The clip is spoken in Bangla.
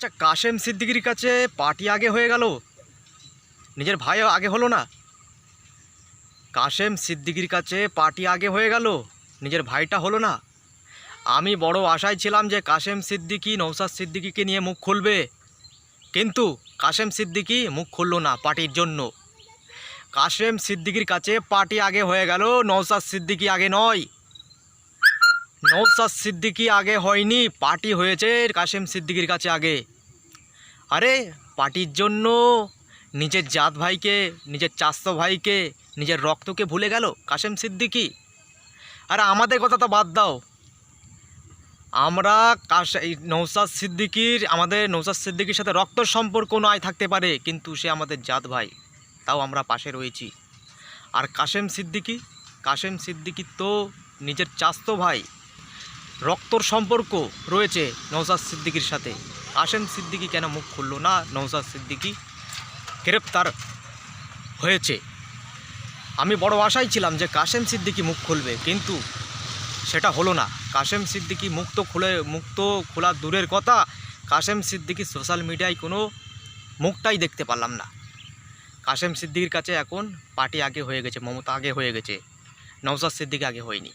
আচ্ছা কাশেম সিদ্দিকির কাছে পার্টি আগে হয়ে গেল। নিজের ভাই আগে হলো না। কাশেম সিদ্দিকির কাছে পার্টি আগে হয়ে গেল, নিজের ভাইটা হলো না। আমি বড় আশায় ছিলাম যে কাশেম সিদ্দিকি নৌসাদ সিদ্দিকিকে নিয়ে মুখ খুলবে। কিন্তু কাশেম সিদ্দিকি মুখ খুললো না পার্টির জন্য। কাশেম সিদ্দিকির কাছে পার্টি আগে হয়ে গেল নৌসাদ সিদ্দিকি আগে নয়। নৌসাদ সিদ্দিকি আগে হয়নি, পার্টি হয়েছে কাশেম সিদ্দিকির কাছে আগে। আরে, পার্টির জন্য নিজের জাত ভাইকে, নিজের চাস্তো ভাইকে, নিজের রক্তকে ভুলে গেল কাশেম সিদ্দিকি? আরে আমাদের কথা তো বাদ দাও। আমরা কাশ নৌসাদ সিদ্দিকির, আমাদের নৌসাদ সিদ্দিকির সাথে রক্ত সম্পর্ক নয় থাকতে পারে, কিন্তু সে আমাদের জাত ভাই, তাও আমরা পাশে রয়েছি। আর কাশেম সিদ্দিকি কাশেম সিদ্দিকি তো নিজের চাস্তো ভাই রক্তর সম্পর্ক রয়েছে নৌসাদ সিদ্দিকির সাথে। কাশেম সিদ্দিকি কেন মুখ খুললো না? নৌসাদ সিদ্দিকি গ্রেপ্তার হয়েছে। আমি বড় আশায় ছিলাম যে কাশেম সিদ্দিকি মুখ খুলবে, কিন্তু সেটা হলো না। কাশেম সিদ্দিকি মুক্ত খুলে মুক্ত খোলা দূরের কথা। কাশেম সিদ্দিকি সোশ্যাল মিডিয়ায় কোনো মুখটাই দেখতে পারলাম না। কাশেম সিদ্দিকির কাছে এখন পার্টি আগে হয়ে গেছে, মমতা আগে হয়ে গেছে। নৌসাদ সিদ্দিকি আগে হয়নি।